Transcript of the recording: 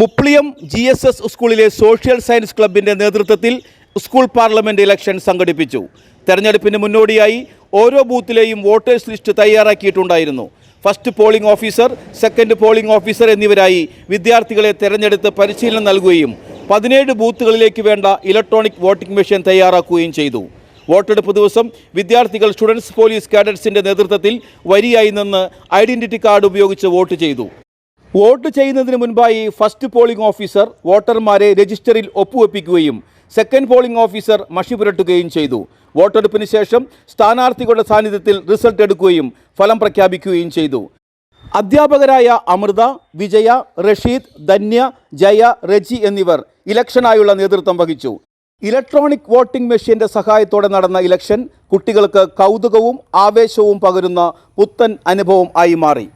Mupliyam G S S സ്കൂളിലെ social science ക്ലബിന്റെ നേതൃത്വത്തിൽ സ്കൂൾ പാർലമെന്റ് ഇലക്ഷൻ സംഘടിപ്പിച്ചു. തെരഞ്ഞെടുപ്പിന് മുന്നോടിയായി ഓരോ ബൂത്തിലെയും voters list തയ്യാറാക്കിയിട്ടുണ്ടായിരുന്നു. First polling officer second polling officer എന്നിവരായി വിദ്യാർത്ഥികളെ തെരഞ്ഞെടുത്ത് പരിശീലനം നൽകുകയും പതിനേഴ് ബൂത്തുകളിലേക്ക് വേണ്ട ഇലക്ട്രോണിക് വോട്ടിംഗ് മെഷീൻ തയ്യാറാക്കുകയും ചെയ്തു. വോട്ടെടുപ്പ് ദിവസം വിദ്യാർത്ഥികൾ സ്റ്റുഡൻസ് പോലീസ് കാഡറ്റ്സിന്റെ നേതൃത്വത്തിൽ വരിയായി നിന്ന് ഐഡന്റിറ്റി കാർഡ് ഉപയോഗിച്ച് വോട്ട് ചെയ്തു. വോട്ട് ചെയ്യുന്നതിന് മുൻപായി ഫസ്റ്റ് പോളിംഗ് ഓഫീസർ വോട്ടർമാരെ രജിസ്റ്ററിൽ ഒപ്പുവെപ്പിക്കുകയും സെക്കൻഡ് പോളിംഗ് ഓഫീസർ മഷി പുരട്ടുകയും ചെയ്തു. വോട്ടെടുപ്പിന് ശേഷം സ്ഥാനാർത്ഥികളുടെ സാന്നിധ്യത്തിൽ റിസൾട്ട് എടുക്കുകയും ഫലം പ്രഖ്യാപിക്കുകയും ചെയ്തു. അധ്യാപകരായ അമൃത വിജയ റഷീദ് ധന്യ ജയ റജി എന്നിവർ ഇലക്ഷനായുള്ള നേതൃത്വം വഹിച്ചു. ഇലക്ട്രോണിക് വോട്ടിംഗ് മെഷീന്റെ സഹായത്തോടെ നടന്ന ഇലക്ഷൻ കുട്ടികൾക്ക് കൗതുകവും ആവേശവും പകരുന്ന പുത്തൻ അനുഭവം ആയി മാറി.